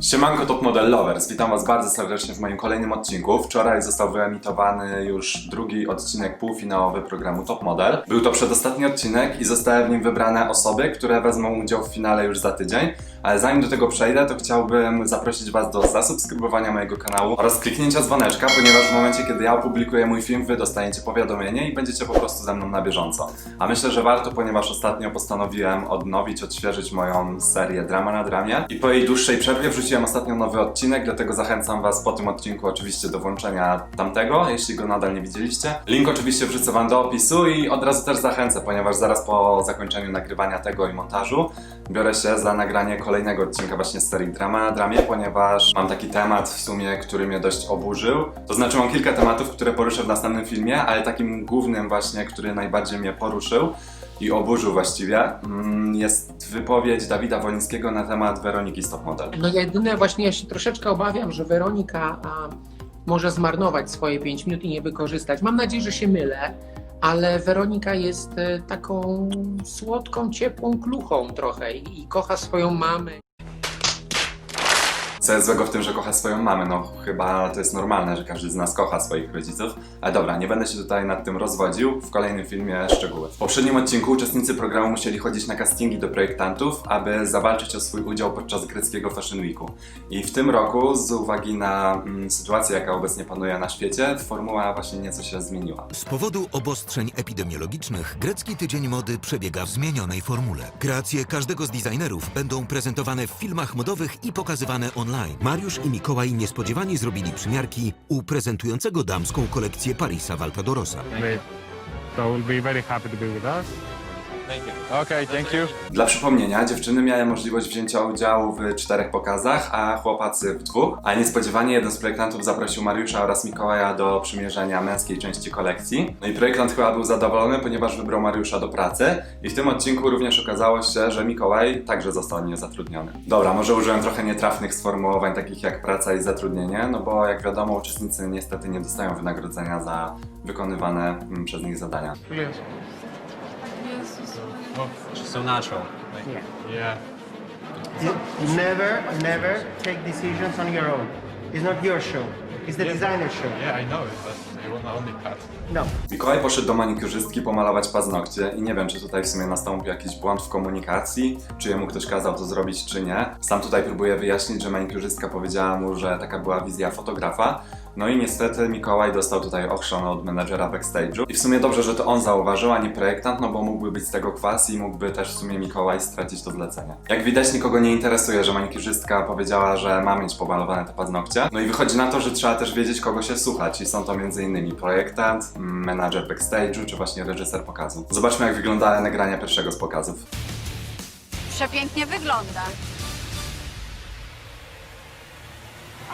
Siemanko Top Model Lovers, witam was bardzo serdecznie w moim kolejnym odcinku. Wczoraj został wyemitowany już drugi odcinek półfinałowy programu Top Model. Był to przedostatni odcinek i zostały w nim wybrane osoby, które wezmą udział w finale już za tydzień. Ale zanim do tego przejdę, to chciałbym zaprosić was do zasubskrybowania mojego kanału oraz kliknięcia dzwoneczka, ponieważ w momencie, kiedy ja opublikuję mój film, wy dostaniecie powiadomienie i będziecie po prostu ze mną na bieżąco. A myślę, że warto, ponieważ ostatnio postanowiłem odnowić, odświeżyć moją serię Drama na Dramie i po jej dłuższej przerwie wrzuciłem ostatnio nowy odcinek, dlatego zachęcam was po tym odcinku oczywiście do włączenia tamtego, jeśli go nadal nie widzieliście. Link oczywiście wrzucę wam do opisu i od razu też zachęcę, ponieważ zaraz po zakończeniu nagrywania tego i montażu biorę się za nagranie kolejnego odcinka właśnie z serii Drama na Dramie, ponieważ mam taki temat w sumie, który mnie dość oburzył. To znaczy mam kilka tematów, które poruszę w następnym filmie, ale takim głównym właśnie, który najbardziej mnie poruszył i oburzył właściwie, mm, jest wypowiedź Dawida Wolińskiego na temat Weroniki Stop Model. No jedyne właśnie ja się troszeczkę obawiam, że Weronika a, może zmarnować swoje 5 minut i nie wykorzystać. Mam nadzieję, że się mylę, ale Weronika jest e, taką słodką, ciepłą kluchą trochę i, i kocha swoją mamę. Co jest złego w tym, że kocha swoją mamę? No chyba to jest normalne, że każdy z nas kocha swoich rodziców. Ale dobra, nie będę się tutaj nad tym rozwodził. W kolejnym filmie szczegóły. W poprzednim odcinku uczestnicy programu musieli chodzić na castingi do projektantów, aby zawalczyć o swój udział podczas greckiego Fashion Weeku. I w tym roku, z uwagi na mm, sytuację, jaka obecnie panuje na świecie, formuła właśnie nieco się zmieniła. Z powodu obostrzeń epidemiologicznych grecki tydzień mody przebiega w zmienionej formule. Kreacje każdego z designerów będą prezentowane w filmach modowych i pokazywane online. Mariusz i Mikołaj niespodziewanie zrobili przymiarki u prezentującego damską kolekcję Parisa Valkadorosa. Great. So we'll be very happy to be with us. Thank you. Okay, thank you. Dla przypomnienia, dziewczyny miały możliwość wzięcia udziału w czterech pokazach, a chłopacy w dwóch. A niespodziewanie jeden z projektantów zaprosił Mariusza oraz Mikołaja do przymierzenia męskiej części kolekcji. No i projektant chyba był zadowolony, ponieważ wybrał Mariusza do pracy. I w tym odcinku również okazało się, że Mikołaj także został nie zatrudniony. Dobra, może użyłem trochę nietrafnych sformułowań, takich jak praca i zatrudnienie, no bo jak wiadomo, uczestnicy niestety nie dostają wynagrodzenia za wykonywane mm, przez nich zadania. Please. Oh, She's so natural. Like, Nie. yeah. You never, never take decisions on your own. It's not your show. It's the designer's show. Yeah, I know it, but only cut. No. Mikołaj poszedł do manikurzystki pomalować paznokcie i nie wiem, czy tutaj w sumie nastąpił jakiś błąd w komunikacji, czy jemu ktoś kazał to zrobić, czy nie. Sam tutaj próbuję wyjaśnić, że manikurzystka powiedziała mu, że taka była wizja fotografa. No i niestety Mikołaj dostał tutaj ochrzan od menadżera backstage'u. I w sumie dobrze, że to on zauważył, a nie projektant, no bo mógłby być z tego kwas i mógłby też w sumie Mikołaj stracić to zlecenie. Jak widać, nikogo nie interesuje, że manikurzystka powiedziała, że ma mieć pomalowane te paznokcie. No i wychodzi na to, że trzeba też wiedzieć, kogo się słuchać. I są to m.in. projektant, menadżer backstage'u, czy właśnie reżyser pokazu. Zobaczmy, jak wyglądały nagrania pierwszego z pokazów. Przepięknie wygląda.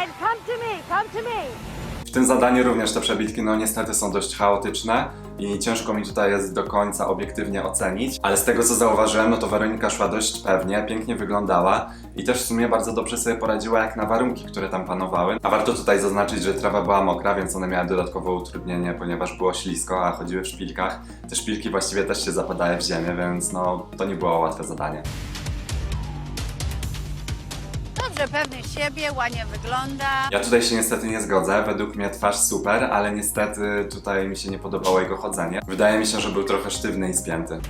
And come to me, come to me. W tym zadaniu również te przebitki, no niestety są dość chaotyczne i ciężko mi tutaj jest do końca obiektywnie ocenić, ale z tego co zauważyłem, no to Weronika szła dość pewnie, pięknie wyglądała i też w sumie bardzo dobrze sobie poradziła jak na warunki, które tam panowały. A warto tutaj zaznaczyć, że trawa była mokra, więc one miały dodatkowe utrudnienie, ponieważ było ślisko, a chodziły w szpilkach. Te szpilki właściwie też się zapadały w ziemię, więc no to nie było łatwe zadanie. Dobrze, pewny siebie, ładnie wygląda. Ja tutaj się niestety nie zgodzę. Według mnie twarz super, ale niestety tutaj mi się nie podobało jego chodzenie. Wydaje mi się, że był trochę sztywny i spięty.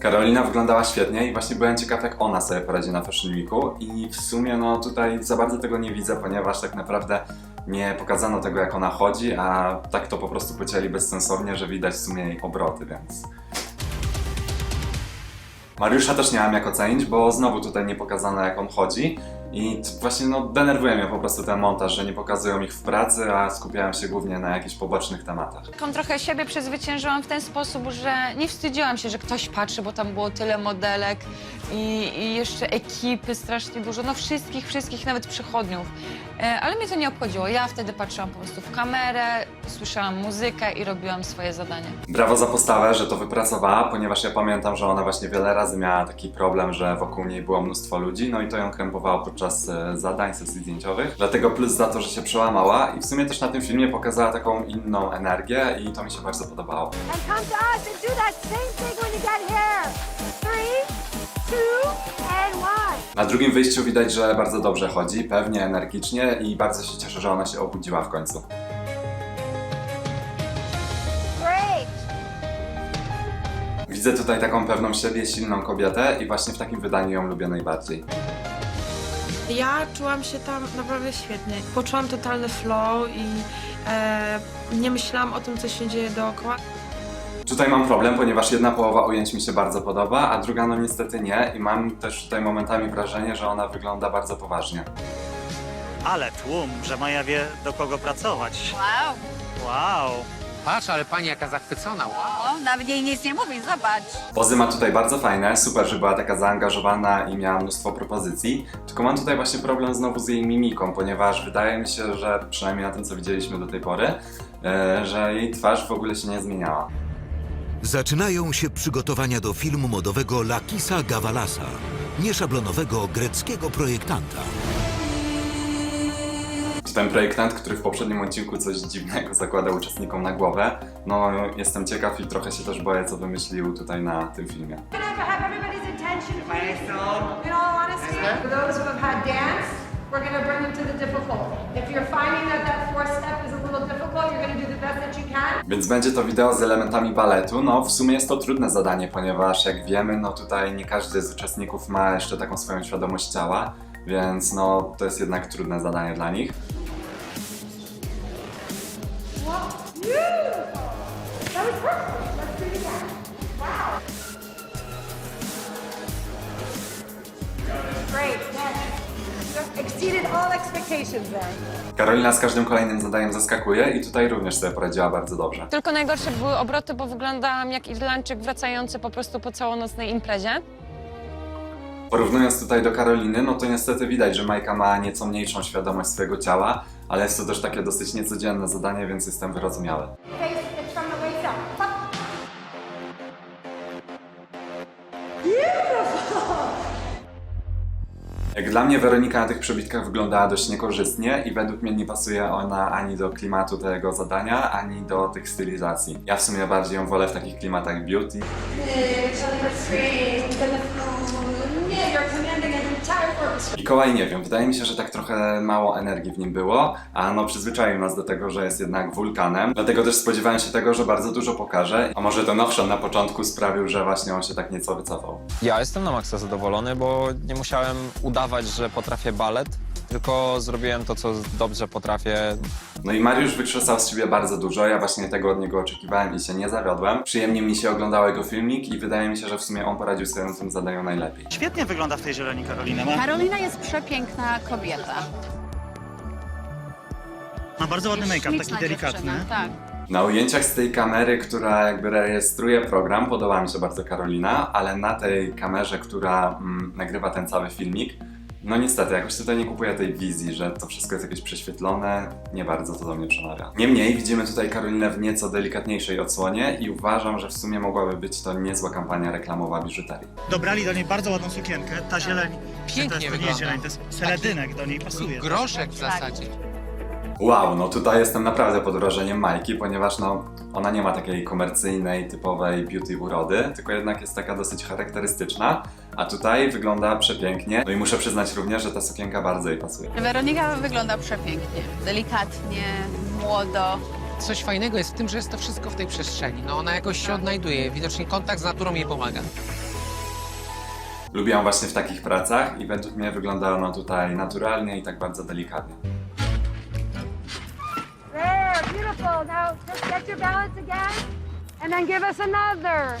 Karolina wyglądała świetnie i właśnie byłem ciekaw, jak ona sobie poradzi na Fashion Weeku i w sumie no tutaj za bardzo tego nie widzę, ponieważ tak naprawdę nie pokazano tego, jak ona chodzi, a tak to po prostu pocięli bezsensownie, że widać w sumie jej obroty, więc Mariusza też nie mam jak ocenić, bo znowu tutaj nie pokazano jak on chodzi i właśnie no denerwuje mnie po prostu ten montaż, że nie pokazują ich w pracy, a skupiają się głównie na jakichś pobocznych tematach. Taką trochę siebie przezwyciężyłam w ten sposób, że nie wstydziłam się, że ktoś patrzy, bo tam było tyle modelek i, i jeszcze ekipy strasznie dużo, no wszystkich, wszystkich, nawet przychodniów. E, Ale mnie to nie obchodziło. Ja wtedy patrzyłam po prostu w kamerę, słyszałam muzykę i robiłam swoje zadanie. Brawo za postawę, że to wypracowała, ponieważ ja pamiętam, że ona właśnie wiele razy miała taki problem, że wokół niej było mnóstwo ludzi, no i to ją krępowało podczas podczas e, zadań, sesji zdjęciowych. Dlatego plus za to, że się przełamała i w sumie też na tym filmie pokazała taką inną energię i to mi się bardzo podobało. Na drugim wyjściu widać, że bardzo dobrze chodzi, pewnie, energicznie i bardzo się cieszę, że ona się obudziła w końcu. Widzę tutaj taką pewną siebie silną kobietę i właśnie w takim wydaniu ją lubię najbardziej. Ja czułam się tam naprawdę świetnie. Poczułam totalny flow i e, nie myślałam o tym, co się dzieje dookoła. Tutaj mam problem, ponieważ jedna połowa ujęć mi się bardzo podoba, a druga no niestety nie i mam też tutaj momentami wrażenie, że ona wygląda bardzo poważnie. Ale tłum, że Maja wie do kogo pracować. Wow. Wow. Patrz, ale pani jaka zachwycona. Wow. O, nawet jej nic nie mówi, zobacz. Pozy ma tutaj bardzo fajne, super, że była taka zaangażowana i miała mnóstwo propozycji, tylko mam tutaj właśnie problem znowu z jej mimiką, ponieważ wydaje mi się, że przynajmniej na tym co widzieliśmy do tej pory, e, że jej twarz w ogóle się nie zmieniała. Zaczynają się przygotowania do filmu modowego Lakisa Gavalasa, nieszablonowego greckiego projektanta. Czy ten projektant, który w poprzednim odcinku coś dziwnego zakładał uczestnikom na głowę, no jestem ciekaw i trochę się też boję, co wymyślił tutaj na tym filmie. We're going to bring them to the difficult. If you're finding that that fourth step is a little difficult, you're going to do the best that you can. Więc będzie to wideo z elementami baletu. No, w sumie jest to trudne zadanie, ponieważ jak wiemy, no tutaj nie każdy z uczestników ma jeszcze taką swoją świadomość ciała, więc no to jest jednak trudne zadanie dla nich. That was perfect. Let's do it again. Wow. Great. Yes. You exceeded all expectations there. Karolina z każdym kolejnym zadaniem zaskakuje i tutaj również sobie poradziła bardzo dobrze. Tylko najgorsze były obroty, bo wyglądałam jak Irlandczyk wracający po prostu po całonocnej imprezie. Porównując tutaj do Karoliny, no to niestety widać, że Majka ma nieco mniejszą świadomość swojego ciała, ale jest to też takie dosyć niecodzienne zadanie, więc jestem wyrozumiały. Jak dla mnie Weronika na tych przebitkach wyglądała dość niekorzystnie i według mnie nie pasuje ona ani do klimatu tego zadania, ani do tych stylizacji. Ja w sumie bardziej ją wolę w takich klimatach beauty. Mikołaj nie wiem, wydaje mi się, że tak trochę mało energii w nim było, a no przyzwyczaił nas do tego, że jest jednak wulkanem. Dlatego też spodziewałem się tego, że bardzo dużo pokaże, a może ten owszan na początku sprawił, że właśnie on się tak nieco wycofał. Ja jestem na maksa zadowolony, bo nie musiałem udawać, że potrafię balet, tylko zrobiłem to, co dobrze potrafię. No i Mariusz wykrzesał z siebie bardzo dużo, ja właśnie tego od niego oczekiwałem i się nie zawiodłem. Przyjemnie mi się oglądało jego filmik i wydaje mi się, że w sumie on poradził sobie na tym zadaniu najlepiej. Świetnie wygląda w tej zieleni Karolina. Ma, Karolina jest przepiękna kobieta. ma bardzo ładny Jest make-up, taki śliczna delikatny. dziewczyna, Tak. Na ujęciach z tej kamery, która jakby rejestruje program, podoba mi się bardzo Karolina, ale na tej kamerze, która mm, nagrywa ten cały filmik, no niestety, jakoś tutaj nie kupuję tej wizji, że to wszystko jest jakieś prześwietlone, nie bardzo to do mnie przemawia. Niemniej widzimy tutaj Karolinę w nieco delikatniejszej odsłonie i uważam, że w sumie mogłaby być to niezła kampania reklamowa biżuterii. Dobrali do niej bardzo ładną sukienkę. Ta zieleń, Pięknie to, jest, to nie wygląda. jest zieleń, to jest seledynek, do niej pasuje. Groszek w zasadzie. Wow, no tutaj jestem naprawdę pod wrażeniem Majki, ponieważ no ona nie ma takiej komercyjnej, typowej beauty urody, tylko jednak jest taka dosyć charakterystyczna, a tutaj wygląda przepięknie. No i muszę przyznać również, że ta sukienka bardzo jej pasuje. Weronika wygląda przepięknie. Delikatnie, młodo. Coś fajnego jest w tym, że jest to wszystko w tej przestrzeni. No ona jakoś się odnajduje. Widocznie kontakt z naturą jej pomaga. Lubiłam właśnie w takich pracach i według mnie wygląda ona tutaj naturalnie i tak bardzo delikatnie. Beautiful. Now just get your balance again, and then give us another.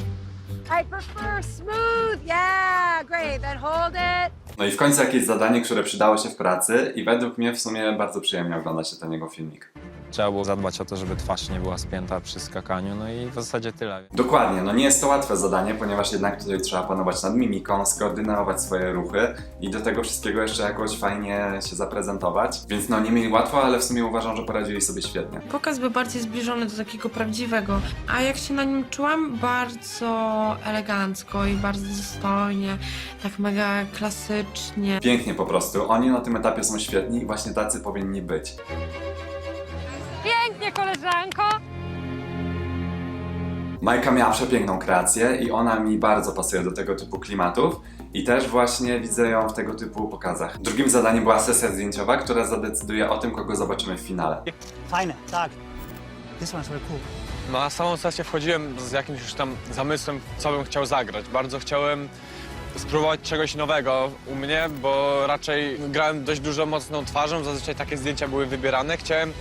I prefer smooth. Yeah, great. Then hold it. No i w końcu jakieś zadanie, które przydało się w pracy i według mnie w sumie bardzo przyjemnie ogląda się ten jego filmik. Trzeba było zadbać o to, żeby twarz nie była spięta przy skakaniu, no i w zasadzie tyle. Dokładnie, no nie jest to łatwe zadanie, ponieważ jednak tutaj trzeba panować nad mimiką, skoordynować swoje ruchy i do tego wszystkiego jeszcze jakoś fajnie się zaprezentować. Więc no nie mieli łatwo, ale w sumie uważam, że poradzili sobie świetnie. Pokaz był bardziej zbliżony do takiego prawdziwego, a jak się na nim czułam, bardzo elegancko i bardzo dostojnie, tak mega klasycznie. Pięknie po prostu, oni na tym etapie są świetni i właśnie tacy powinni być. Koleżanko. Majka miała przepiękną kreację i ona mi bardzo pasuje do tego typu klimatów i też właśnie widzę ją w tego typu pokazach. Drugim zadaniem była sesja zdjęciowa, która zadecyduje o tym, kogo zobaczymy w finale. Fajne, tak. This one's very cool. Na samą sesję wchodziłem z jakimś już tam zamysłem, co bym chciał zagrać. Bardzo chciałem spróbować czegoś nowego u mnie, bo raczej grałem dość dużo mocną twarzą, zazwyczaj takie zdjęcia były wybierane. Chciałem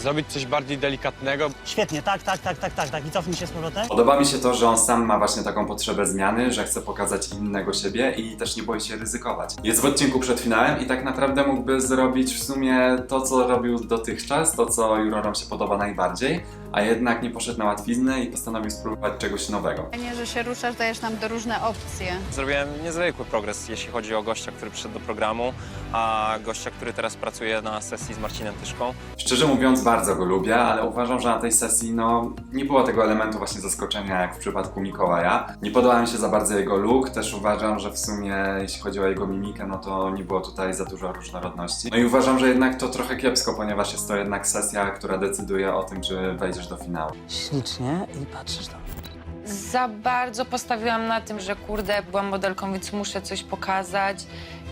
zrobić coś bardziej delikatnego. Świetnie, tak, tak, tak, tak, tak, tak. I cofnij się z powrotem. Podoba mi się to, że on sam ma właśnie taką potrzebę zmiany, że chce pokazać innego siebie i też nie boi się ryzykować. Jest w odcinku przed finałem i tak naprawdę mógłby zrobić w sumie to, co robił dotychczas, to, co jurorom się podoba najbardziej, a jednak nie poszedł na łatwiznę i postanowił spróbować czegoś nowego. Nie, że się ruszasz, dajesz nam do różne opcje. Zrobiłem niezwykły progres, jeśli chodzi o gościa, który przyszedł do programu, a gościa, który teraz pracuje na sesji z Marcinem Tyszką. Szczerze mówiąc, bardzo go lubię, ale uważam, że na tej sesji no, nie było tego elementu właśnie zaskoczenia, jak w przypadku Mikołaja. Nie podoba mi się za bardzo jego look, też uważam, że w sumie jeśli chodzi o jego mimikę, no to nie było tutaj za dużo różnorodności. No i uważam, że jednak to trochę kiepsko, ponieważ jest to jednak sesja, która decyduje o tym, czy wejdziesz do finału. Ślicznie i patrzysz tam. Za bardzo postawiłam na tym, że kurde, byłam modelką, więc muszę coś pokazać.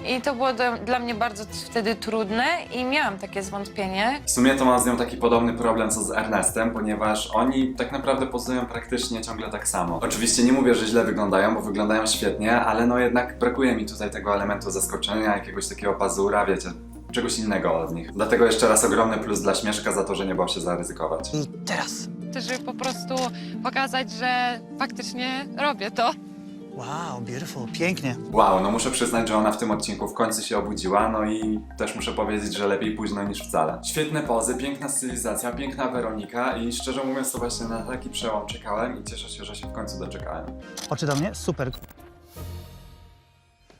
I to było do, dla mnie bardzo wtedy trudne i miałam takie zwątpienie. W sumie to mam z nią taki podobny problem co z Ernestem, ponieważ oni tak naprawdę pozują praktycznie ciągle tak samo. Oczywiście nie mówię, że źle wyglądają, bo wyglądają świetnie, ale no jednak brakuje mi tutaj tego elementu zaskoczenia, jakiegoś takiego pazura, wiecie, czegoś innego od nich. Dlatego jeszcze raz ogromny plus dla Śmieszka za to, że nie bał się zaryzykować. I teraz. Żeby po prostu pokazać, że faktycznie robię to. Wow, beautiful, pięknie. Wow, no muszę przyznać, że ona w tym odcinku w końcu się obudziła, no i też muszę powiedzieć, że lepiej późno niż wcale. Świetne pozy, piękna stylizacja, piękna Weronika i szczerze mówiąc to właśnie na taki przełom czekałem i cieszę się, że się w końcu doczekałem. Oczy do mnie? Super.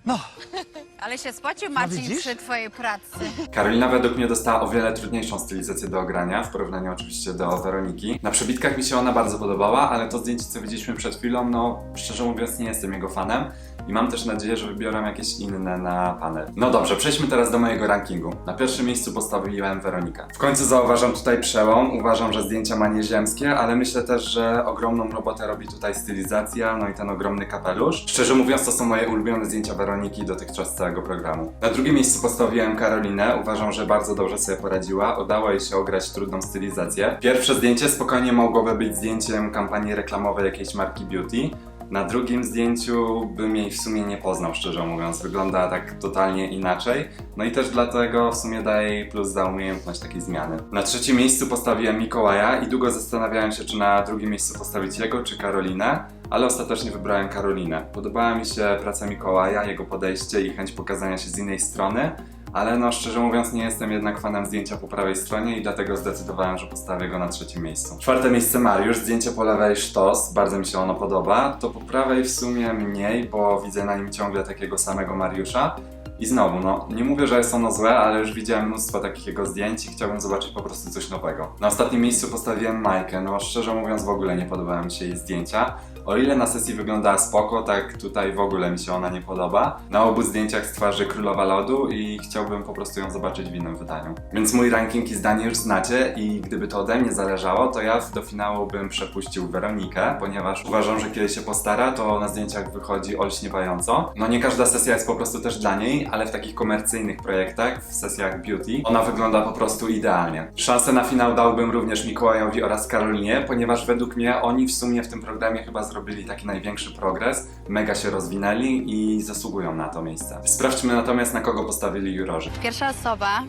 No, Ale się spłacił Marcin widzisz? przy twojej pracy. Karolina według mnie dostała o wiele trudniejszą stylizację do ogrania, w porównaniu oczywiście do Weroniki. Na przebitkach mi się ona bardzo podobała, ale to zdjęcie, co widzieliśmy przed chwilą, no szczerze mówiąc nie jestem jego fanem i mam też nadzieję, że wybiorą jakieś inne na panel. No dobrze, przejdźmy teraz do mojego rankingu. Na pierwszym miejscu postawiłem Weronikę. W końcu zauważam tutaj przełom, uważam, że zdjęcia ma nieziemskie, ale myślę też, że ogromną robotę robi tutaj stylizacja, no i ten ogromny kapelusz. Szczerze mówiąc, to są moje ulubione zdjęcia Weroniki dotychczas całego programu. Na drugim miejscu postawiłem Karolinę, uważam, że bardzo dobrze sobie poradziła, udało jej się ograć trudną stylizację. Pierwsze zdjęcie spokojnie mogłoby być zdjęciem kampanii reklamowej jakiejś marki beauty, na drugim zdjęciu bym jej w sumie nie poznał, szczerze mówiąc. Wygląda tak totalnie inaczej. No i też dlatego w sumie daję jej plus za umiejętność takiej zmiany. Na trzecim miejscu postawiłem Mikołaja i długo zastanawiałem się, czy na drugim miejscu postawić jego, czy Karolinę, ale ostatecznie wybrałem Karolinę. Podobała mi się praca Mikołaja, jego podejście i chęć pokazania się z innej strony, ale no szczerze mówiąc nie jestem jednak fanem zdjęcia po prawej stronie i dlatego zdecydowałem, że postawię go na trzecim miejscu. Czwarte miejsce Mariusz, zdjęcie po lewej sztos, bardzo mi się ono podoba. To po prawej w sumie mniej, bo widzę na nim ciągle takiego samego Mariusza. I znowu, no, nie mówię, że jest ono złe, ale już widziałem mnóstwo takich jego zdjęć i chciałbym zobaczyć po prostu coś nowego. Na ostatnim miejscu postawiłem Majkę, no szczerze mówiąc w ogóle nie podobały mi się jej zdjęcia. O ile na sesji wyglądała spoko, tak tutaj w ogóle mi się ona nie podoba. Na obu zdjęciach z twarzy Królowa Lodu i chciałbym po prostu ją zobaczyć w innym wydaniu. Więc mój ranking i zdanie już znacie i gdyby to ode mnie zależało, to ja do finału bym przepuścił Weronikę, ponieważ uważam, że kiedy się postara, to na zdjęciach wychodzi olśniewająco. No nie każda sesja jest po prostu też dla niej, ale w takich komercyjnych projektach, w sesjach beauty, ona wygląda po prostu idealnie. Szansę na finał dałbym również Mikołajowi oraz Karolinie, ponieważ według mnie oni w sumie w tym programie chyba zrobili taki największy progres, mega się rozwinęli i zasługują na to miejsce. Sprawdźmy natomiast na kogo postawili jurorzy. Pierwsza osoba,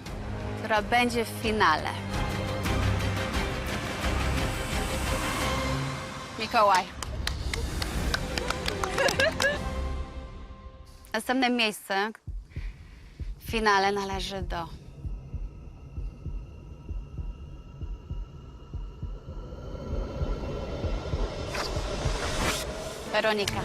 która będzie w finale. Mikołaj. Następne miejsce finale należy do Weronika.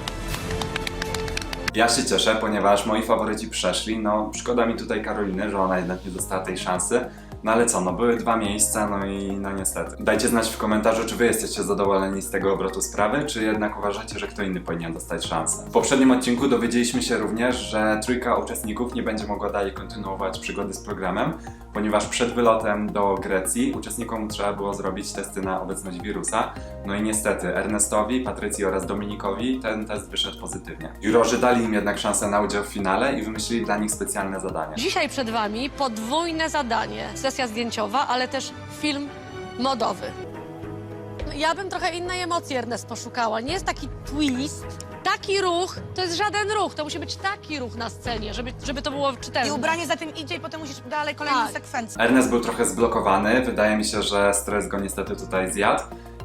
Ja się cieszę, ponieważ moi faworyci przeszli. No, szkoda mi tutaj Karoliny, że ona jednak nie dostała tej szansy. No ale co, no były dwa miejsca, no i no niestety. Dajcie znać w komentarzu, czy wy jesteście zadowoleni z tego obrotu sprawy, czy jednak uważacie, że kto inny powinien dostać szansę. W poprzednim odcinku dowiedzieliśmy się również, że trójka uczestników nie będzie mogła dalej kontynuować przygody z programem, ponieważ przed wylotem do Grecji uczestnikom trzeba było zrobić testy na obecność wirusa. No i niestety Ernestowi, Patrycji oraz Dominikowi ten test wyszedł pozytywnie. Jurorzy dali im jednak szansę na udział w finale i wymyślili dla nich specjalne zadanie. Dzisiaj przed Wami podwójne zadanie. Sesja zdjęciowa, ale też film modowy. Ja bym trochę innej emocji Ernest poszukała. Nie jest taki twist. Taki ruch to jest żaden ruch. To musi być taki ruch na scenie, żeby, żeby to było czytelne. I ubranie za tym idzie i potem musisz dalej kolejną Tak. sekwencję. Ernest był trochę zblokowany, wydaje mi się, że stres go niestety tutaj zjadł.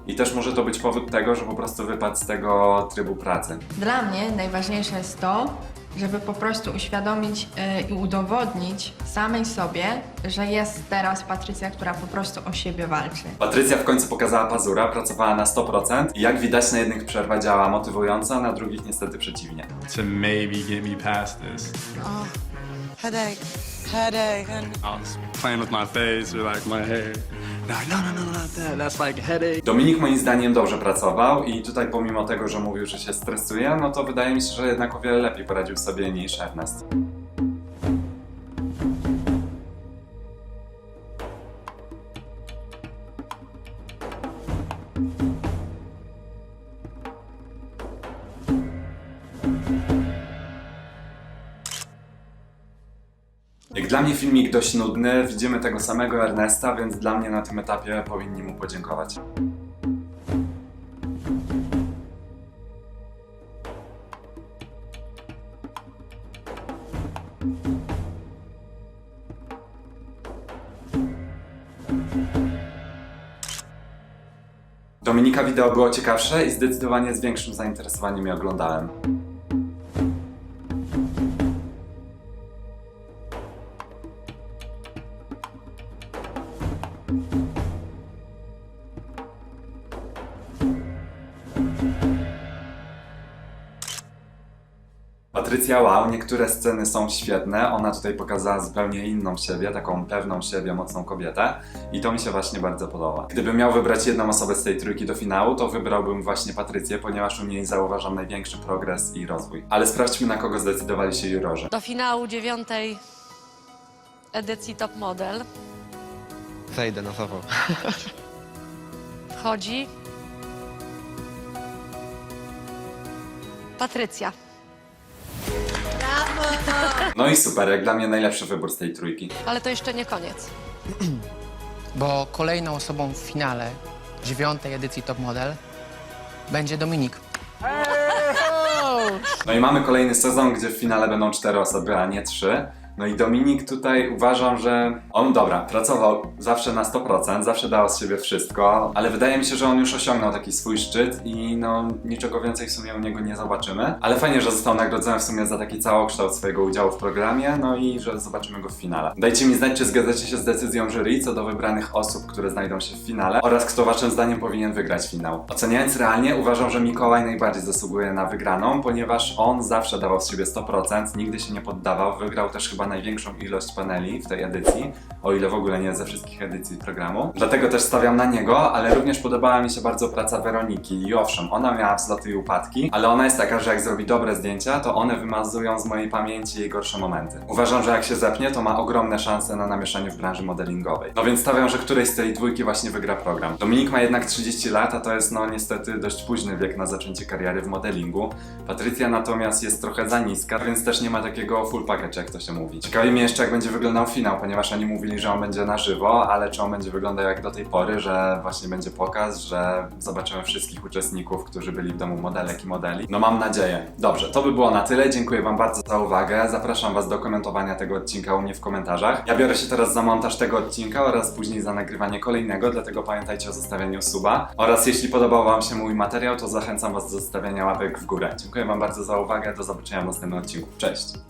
I też może to być powód tego, że po prostu wypadł z tego trybu pracy. Dla mnie najważniejsze jest to, żeby po prostu uświadomić e, i udowodnić samej sobie, że jest teraz Patrycja, która po prostu o siebie walczy. Patrycja w końcu pokazała pazura, pracowała na 100% i jak widać na jednych przerwach działa motywująco, a na drugich niestety przeciwnie. To maybe get me past this. Headache, headache. And... I was playing with my face or like my hair. No, no, no, no, that. That's like headache. Dominik moim zdaniem dobrze pracował i tutaj pomimo tego, że mówił, że się stresuje, no to wydaje mi się, że jednak o wiele lepiej poradził sobie niż Ernest. Mnie filmik dość nudny, widzimy tego samego Ernesta, więc dla mnie na tym etapie powinni mu podziękować. Dominika wideo było ciekawsze i zdecydowanie z większym zainteresowaniem je oglądałem. Patrycja wow, niektóre sceny są świetne. Ona tutaj pokazała zupełnie inną siebie, taką pewną siebie, mocną kobietę. I to mi się właśnie bardzo podoba. Gdybym miał wybrać jedną osobę z tej trójki do finału, to wybrałbym właśnie Patrycję, ponieważ u niej zauważam największy progres i rozwój. Ale sprawdźmy, na kogo zdecydowali się jurorzy. Do finału dziewiątej edycji Top Model Zejdę na zawał. wchodzi Patrycja. No i super, jak dla mnie najlepszy wybór z tej trójki. Ale to jeszcze nie koniec. Bo kolejną osobą w finale dziewiątej edycji Top Model będzie Dominik. No i mamy kolejny sezon, gdzie w finale będą cztery osoby, a nie trzy. No i Dominik tutaj uważam, że on dobra, pracował zawsze na 100%, zawsze dał z siebie wszystko, ale wydaje mi się, że on już osiągnął taki swój szczyt i no niczego więcej w sumie u niego nie zobaczymy. Ale fajnie, że został nagrodzony w sumie za taki całokształt swojego udziału w programie, no i że zobaczymy go w finale. Dajcie mi znać, czy zgadzacie się z decyzją jury co do wybranych osób, które znajdą się w finale oraz kto waszym zdaniem powinien wygrać finał. Oceniając realnie, uważam, że Mikołaj najbardziej zasługuje na wygraną, ponieważ on zawsze dawał z siebie 100%, nigdy się nie poddawał, wygrał też chyba największą ilość paneli w tej edycji, o ile w ogóle nie ze wszystkich edycji programu. Dlatego też stawiam na niego, ale również podobała mi się bardzo praca Weroniki. I owszem, ona miała wzloty i upadki, ale ona jest taka, że jak zrobi dobre zdjęcia, to one wymazują z mojej pamięci jej gorsze momenty. Uważam, że jak się zepnie, to ma ogromne szanse na namieszanie w branży modelingowej. No więc stawiam, że którejś z tej dwójki właśnie wygra program. Dominik ma jednak 30 lat, a to jest no niestety dość późny wiek na zaczęcie kariery w modelingu. Patrycja natomiast jest trochę za niska, więc też nie ma takiego full package, jak to się mówi. Ciekawi mnie jeszcze, jak będzie wyglądał finał, ponieważ oni mówili, że on będzie na żywo, ale czy on będzie wyglądał jak do tej pory, że właśnie będzie pokaz, że zobaczymy wszystkich uczestników, którzy byli w domu modelek i modeli. No mam nadzieję. Dobrze, to by było na tyle. Dziękuję Wam bardzo za uwagę. Zapraszam Was do komentowania tego odcinka u mnie w komentarzach. Ja biorę się teraz za montaż tego odcinka oraz później za nagrywanie kolejnego, dlatego pamiętajcie o zostawianiu suba. Oraz jeśli podobał Wam się mój materiał, to zachęcam Was do zostawiania łapek w górę. Dziękuję Wam bardzo za uwagę. Do zobaczenia w następnym odcinku. Cześć!